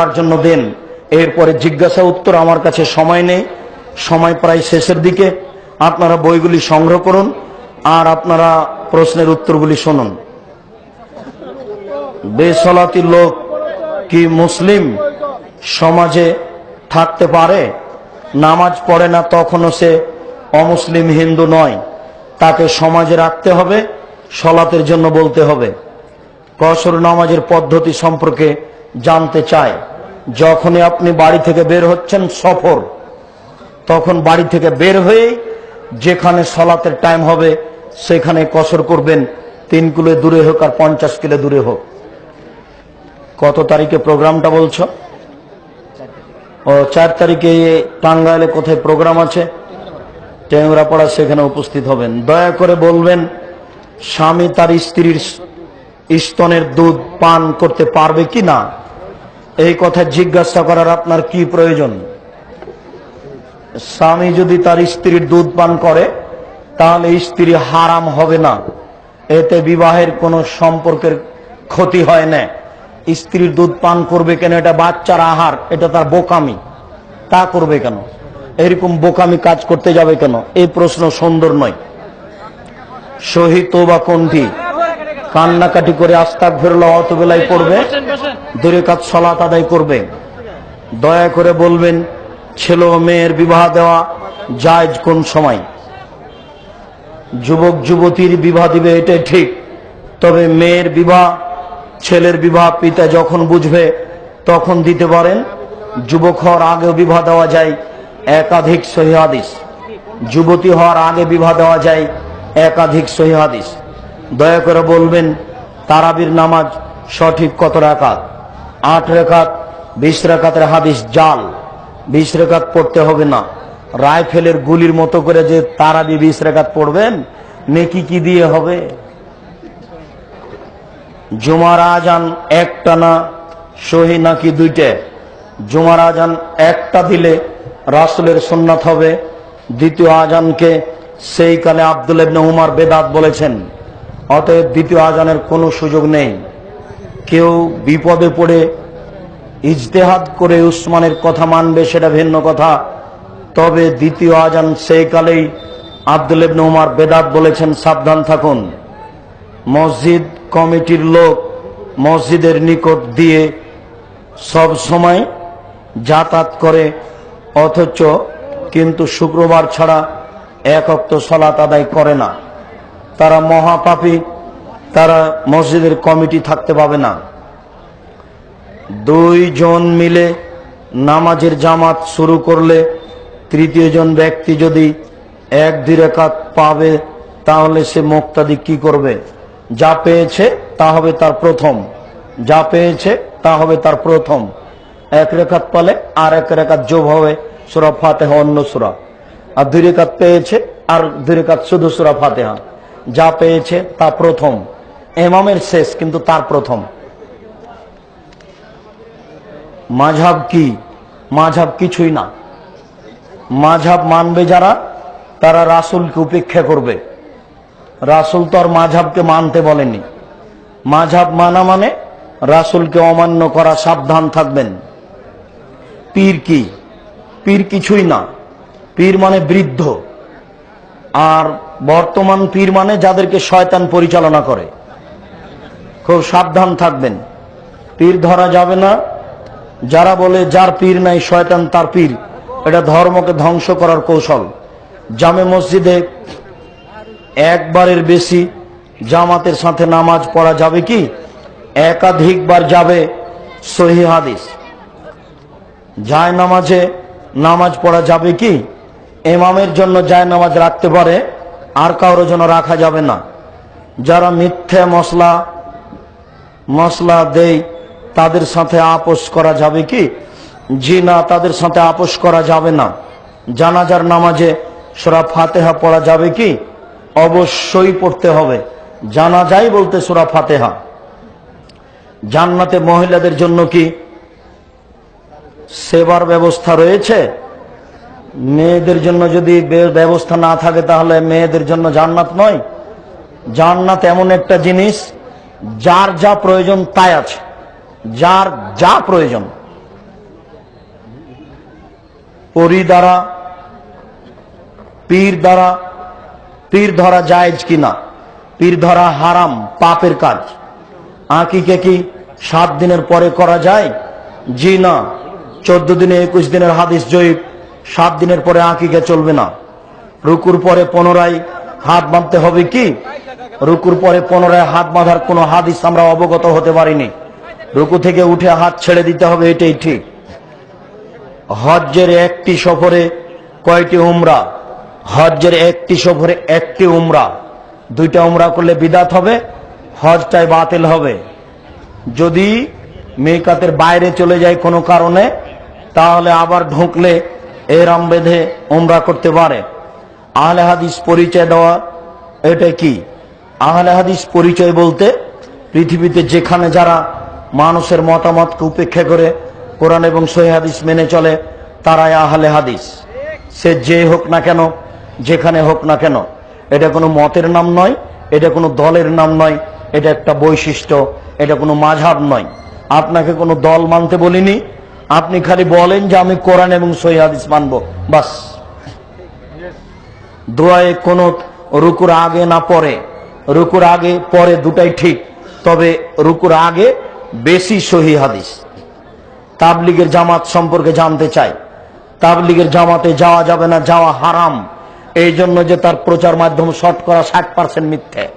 তার জন্য দেন। এরপরে জিজ্ঞাসা উত্তর আমার কাছে সময় নেই। সময় প্রায় শেষের দিকে। আপনারা বইগুলি সংগ্রহ করুন আর আপনারা প্রশ্নের উত্তরগুলি শুনুন। বেসলাতি লোক কি মুসলিম সমাজে থাকতে পারে? নামাজ পড়ে না তখনও সে অমুসলিম হিন্দু নয়। তাকে সমাজে রাখতে হবে, সলাতের জন্য বলতে হবে। কসর নামাজের পদ্ধতি সম্পর্কে জানতে চায়, যখনই আপনি বাড়ি থেকে বের হচ্ছেন সফর, তখন বাড়ি থেকে বের হয়েই যেখানে সলাতের টাইম হবে, সেখানে কসর করবেন, তিন কিলো দূরে হোক আর পঞ্চাশ কিলো দূরে হোক। কত তারিখে প্রোগ্রামটা বলছ? ও, চার তারিখে টাঙ্গাইলে কোথায় প্রোগ্রাম আছে? টেংরাপাড়া সেখানে উপস্থিত হবেন। দয়া করে বলবেন, স্বামী তার স্ত্রীর স্তনের দুধ পান করতে পারবে কি না? এই কথা জিজ্ঞাসা করার আপনার কি প্রয়োজন? স্বামী যদি তার স্ত্রীর দুধ পান করে, তাহলে স্ত্রী হারাম হবে না। এতে বিবাহের কোনো সম্পর্কের ক্ষতি হয় না। স্ত্রীর দুধ পান করবে কেন? এটা বাচ্চার আহার, এটা তার বোকামি। তা করবে কেন? এরকম বোকামি কাজ করতে যাবে কেন? এই প্রশ্ন সুন্দর নয়। শহীদ বা কোনটি কান্নাকাটি করে আস্তাক ফেরল অত বেলায় পড়বে। দূরে কাজ সলাত আদায় করবে। দয়া করে বলবেন, ছেলে মেয়ের বিবাহ দেওয়া জায়জ কোন সময়? যুবক, যুবতীর বিবাহ দিবে, এটাই ঠিক। তবে মেয়ের বিবাহ, ছেলের বিবাহ পিতা যখন বুঝবে, তখন দিতে পারেন। যুবক হওয়ার আগেও বিবাহ দেওয়া যায়, একাধিক সহি হাদিস। যুবতী হওয়ার আগে বিবাহ দেওয়া যায়, একাধিক সহি হাদিস। দয়া করে বলবেন, তারাবির নামাজ সঠিক কত রাকাত? আট রেখাত, বিশ রেখাতের হাদিস জাল। বিশ রেখাত পড়তে হবে না। রাইফেলের গুলির মতো করে যে তারাবি বিশ রেখাত পড়বেন, নেকি কি দিয়ে হবে? জুমার আজান একটা না, সহি নাকি দুইটা? জুমার আজান একটা দিলে রাসুলের সুন্নাত হবে। দ্বিতীয় আজানকে সেই কালে আব্দুল ইবনে উমার বেদাত বলেছেন। অতএব দ্বিতীয় আজানের কোনো সুযোগ নেই। কেউ বিপদে পড়ে ইজতেহাদ করে উসমানের কথা মানবে সেটা ভিন্ন কথা। তবে দ্বিতীয় আজান সেই কালেই আব্দুল ইবনে বেদাত বলেছেন, সাবধান থাকুন। মসজিদ কমিটির লোক মসজিদের নিকট দিয়ে সব সময় যাতায়াত করে, অথচ কিন্তু শুক্রবার ছাড়া এক অক্ত সলাত আদায় করে না। তারা মহাপাপী তারা মসজিদের কমিটি থাকতে পাবে না। দুইজন মিলে নামাজের জামাত শুরু করলে তৃতীয় জন ব্যক্তি যদি এক দুই রেখাত পাবে, তাহলে সে মুক্তাদি কি করবে? যা পেয়েছে, তা হবে তার প্রথম। যা পেয়েছে, তা হবে তার প্রথম। এক রেখাত পালে আর এক রেখাত যোগ হবে সুরা ফাতেহা অন্য সুরা। আর দুই রেখাত পেয়েছে, আর দুই রেখাত শুধু সুরা ফাতেহা। যা পেয়েছে, তা প্রথম। এমামের শেষ, কিন্তু তার প্রথম। মাঝাব কি? মাঝাব কিছুই না। মাঝাব মানবে যারা, তারা রাসুলকে উপেক্ষা করবে। রাসুল তো আর মাঝাবকে মানতে বলেনি। মাঝাব মানা মানে রাসুলকে অমান্য করা, সাবধান থাকবেন। পীর কি? পীর কিছুই না। পীর মানে বৃদ্ধ। আর বর্তমান পীর মানে যাদেরকে শয়তান পরিচালনা করে। খুব সাবধান থাকবেন। পীর ধরা যাবে না। যারা বলে, যার পীর নাই, শয়তান তার পীর। এটা ধর্মকে ধ্বংস করার কৌশল। জামে মসজিদে একবারের বেশি জামাতের সাথে নামাজ পড়া যাবে কি? একাধিকবার যাবে সহি হাদিস। যায় নামাজে নামাজ পড়া যাবে কি? এমামের জন্য যায় নামাজ রাখতে পারে, আর কারোর জন্য রাখা যাবে না। যারা মিথ্যে মশলা মশলা দেয় তাদের সাথে আপোষ করা যাবে কি? জি না, তাদের সাথে আপোষ করা যাবে না। জানাজার নামাজে সোরা ফাতেহা পড়া যাবে কি? অবশ্যই পড়তে হবে। জানা যায় বলতে সোরা ফাতেহা। জান্নাতে মহিলাদের জন্য কি সেবার ব্যবস্থা রয়েছে? মেয়েদের জন্য যদি ব্যবস্থা না থাকে তাহলে মেয়েদের জন্য জান্নাত নয়। জান্নাত এমন একটা জিনিস যার যা প্রয়োজন তাই আছে। যার যা প্রয়োজন। পরি দ্বারা, পীর দ্বারা, পীর ধরা জায়েজ কিনা পীর ধরা হারাম, পাপের কাজ। আঁকিকে কি সাত দিনের পরে করা যায়? জি না। চোদ্দ দিনে, একুশ দিনের হাদিস জয়ীব। সাত দিনের পরে আঁকিকে চলবে না। রুকুর পরে পুনরায় হাত বাঁধতে হবে কি? রুকুর পরে পুনরায় হাত বাঁধার কোনো হাদিস আমরা অবগত হতে পারিনি। রুকু থেকে উঠে হাত ছেড়ে দিতে হবে, এটাই ঠিক। হজ্জের একটি সফরে কয়টি উমরা? হজ্জের একটি সফরে একটি উমরা। দুইটা উমরা করলে বিদাত হবে হজটাই বাতিল হবে। যদি মেকাতের বাইরে চলে যায় কোনো কারণে, তাহলে আবার ঢুকলে এরাম বেঁধে উমরা করতে পারে। আহলে হাদিস পরিচয় দেওয়া এটা কি? আহলে হাদিস পরিচয় বলতে পৃথিবীতে যেখানে যারা মানুষের মতামতকে উপেক্ষা করে কোরআন এবং হাদিস মেনে চলে, তারাই আহলে হাদিস। সে যে হোক না কেন, যেখানে হোক না কেন, এটা কোনো মতের নাম নয়, এটা কোনো দলের নাম নয়, এটা একটা বৈশিষ্ট্য, এটা কোনো মাঝাব নয়। আপনাকে কোনো দল মানতে বলিনি, আপনি খালি বলেন যে আমি কোরআন এবং হাদিস মানবো, বাস। দোয়ায় কোনো রুকুর আগে না পরে রুকুর আগে, পরে দুটাই ঠিক। তবে রুকুর আগে বেশি সহি হাদিস। তাবলিগের জামাত সম্পর্কে জানতে চাই। তাবলিগের জামাতে যাওয়া যাবে না, যাওয়া হারাম। এই জন্য যে তার প্রচার মাধ্যম শতকরা ষাট পার্সেন্ট মিথ্যে।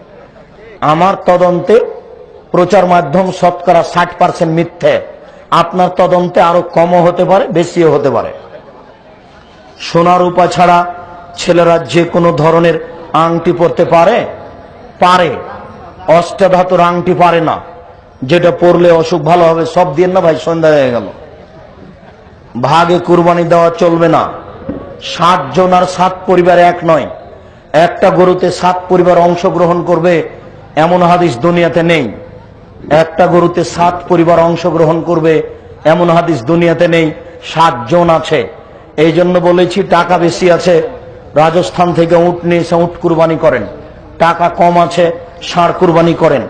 আমার তদন্তে প্রচার মাধ্যম শতকরা ষাট পার্সেন্ট মিথ্যে। আপনার তদন্তে আরও কমও হতে পারে, বেশিও হতে পারে। সোনার উপা ছাড়া ছেলেরা যে কোনো ধরনের আংটি পরতে পারে পারে অষ্টধাতুর আংটি পারে না। যেটা পরলে অসুখ ভালো হবে, সব দিয়ে না ভাই, সন্ধ্যা হয়ে গেল। ভাগে কুরবানি দেওয়া চলবে না। ষাট জন আর সাত পরিবার এক নয়। একটা গরুতে সাত পরিবার অংশগ্রহণ করবে, এমন হাদিস দুনিয়াতে নেই। একটা গরুতে সাত পরিবার অংশগ্রহণ করবে, এমন হাদিস দুনিয়াতে নেই। সাত জন আছে। এই জন্য বলেছি, টাকা বেশি আছে। রাজস্থান থেকে উট নিয়ে এসে উট কুরবানি করেন। টাকা কম আছে, ষাঁড় কুরবানি করেন।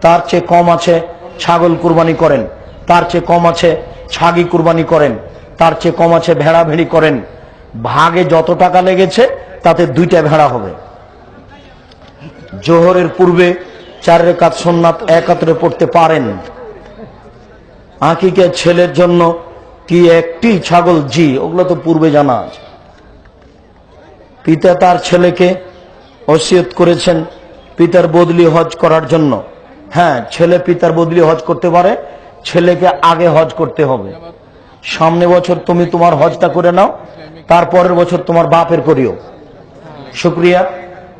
তার চেয়ে কম আছে, ছাগল কুরবানি করেন। তার চেয়ে কম আছে, ছাগি কুরবানি করেন। তার চেয়ে কম আছে ভেড়া ভেড়ি করেন। ভাগে যত টাকা লেগেছে, তাতে দুইটা ভেড়া হবে। জোহরের পূর্বে চার রেখাত সোননাথ একাত্রে পড়তে পারেন। আঁকিকে ছেলের জন্য কি একটি ছাগল? জি, ওগুলো তো পূর্বে জানা আছে। পিতা তার ছেলেকে ওসিয়ত করেছেন পিতার বদলি হজ করার জন্য। হ্যাঁ ছেলে পিতার বদলি হজ করতে পারে, ছেলেকে আগে হজ করতে হবে। সামনে বছর তুমি তোমার হজটা করে নাও, তারপরের বছর তোমার বাপের করিও। শুক্রিয়া,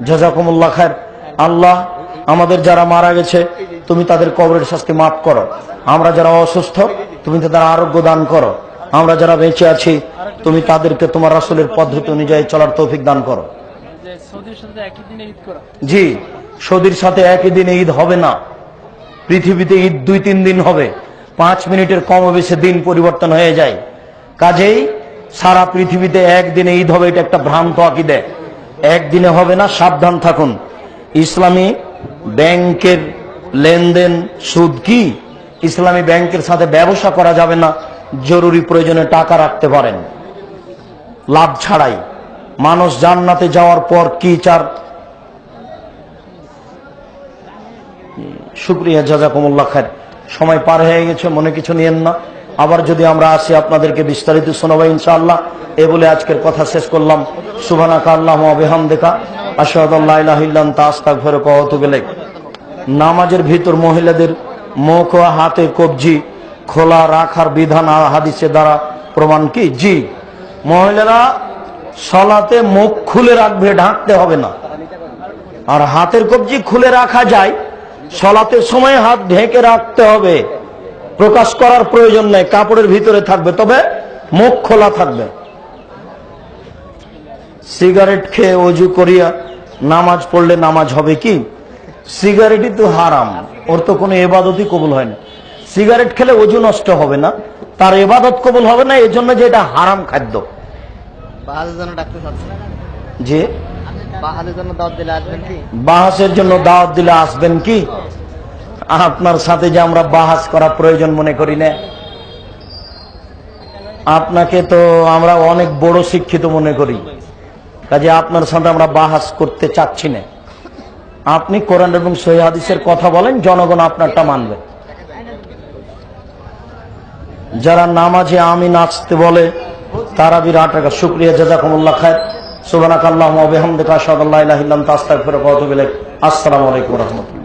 জাজাকুমুল্লাহ খায়ের আল্লাহ আমাদের যারা মারা গেছে, তুমি তাদের কবরের শাস্তি মাফ করো। আমরা যারা অসুস্থ, তুমি তাদের আরোগ্য দান করো। আমরা যারা বেঁচে আছি, তুমি তাদেরকে তোমার রাসূলের পদ্ধতি অনুযায়ী চলার তৌফিক দান করো। জি, সৌদির সাথে একই দিনে ঈদ হবে না। পৃথিবীতে ঈদ দুই তিন দিন হবে। পাঁচ মিনিটের কম বেশি দিন পরিবর্তন হয়ে যায়। কাজেই সারা পৃথিবীতে একদিনে ঈদ হবে, এটা একটা ভ্রান্ত আকিদে। একদিনে হবে না, সাবধান থাকুন। ইসলামী ব্যাংকের লেনদেন সুদ কি? ইসলামী ব্যাংকের সাথে ব্যবসা করা যাবে না। জরুরি প্রয়োজনে টাকা রাখতে পারেন। লাভ ছাড়াই। মানুষ জান্নাতে যাওয়ার পর কি চার? শুক্রিয়া, জাজাকুমুল্লাহ খায়ের সময় পার হয়ে গেছে, মনে কিছু নিয়েন না। আবার যদি আমরা আসি, আপনাদেরকে বিস্তারিত শোনাবো ইনশাআল্লাহ। এ বলে আজকের কথা শেষ করলাম। সুবানা কাল্লাহ বেহাম দেখা গেলে নামাজের ভিতর মহিলাদের মুখ, হাতে কবজি, খোলা রাখার বিধান হাদিসে দ্বারা প্রমাণ কি? জি। মহিলারা সলাতে মুখ খুলে রাখবে, ঢাকতে হবে না। আর হাতের কবজি খুলে রাখা যায় সলাতের সময় হাত ঢেকে রাখতে হবে। প্রকাশ করার প্রয়োজন নেই, কাপড়ের ভিতরে থাকবে, তবে মুখ খোলা থাকবে। সিগারেট খেয়ে অজু করিয়া নামাজ পড়লে নামাজ হবে কি? সিগারেটই তো হারাম, ওর তো কোনো এবাদতই কবুল হয় না। সিগারেট খেলে অজু নষ্ট হবে না, তার এবাদত কবুল হবে না এই জন্য যে এটা হারাম খাদ্য। বাহাদের জন্য ডাকতে চাচ্ছেন। যে বাহাদের জন্য দাওয়াত দিলে আসবেন কি? বাহাসের জন্য দাওয়াত দিলে আসবেন কি? আপনার সাথে যে আমরা বাহাস করা প্রয়োজন মনে করি না। আপনাকে তো আমরা অনেক বড় শিক্ষিত মনে করি। কাজে আপনার সাথে আমরা বাহাস করতে চাচ্ছি না। আপনি কোরআন এবং হাদিসের কথা বলেন জনগণ আপনারটা মানবে। যারা নামাজে আমি নাচতে বলে তারা বিরাট টাকা শুক্রিয়া, জাজাকুমুল্লাহ খায় সুবানাক আল্লাহ বিহামদিকা, আশহাদু আল্লা তাস্তাক ফেরত আসসালামু আলাইকুম রাহমাতুল্লাহ।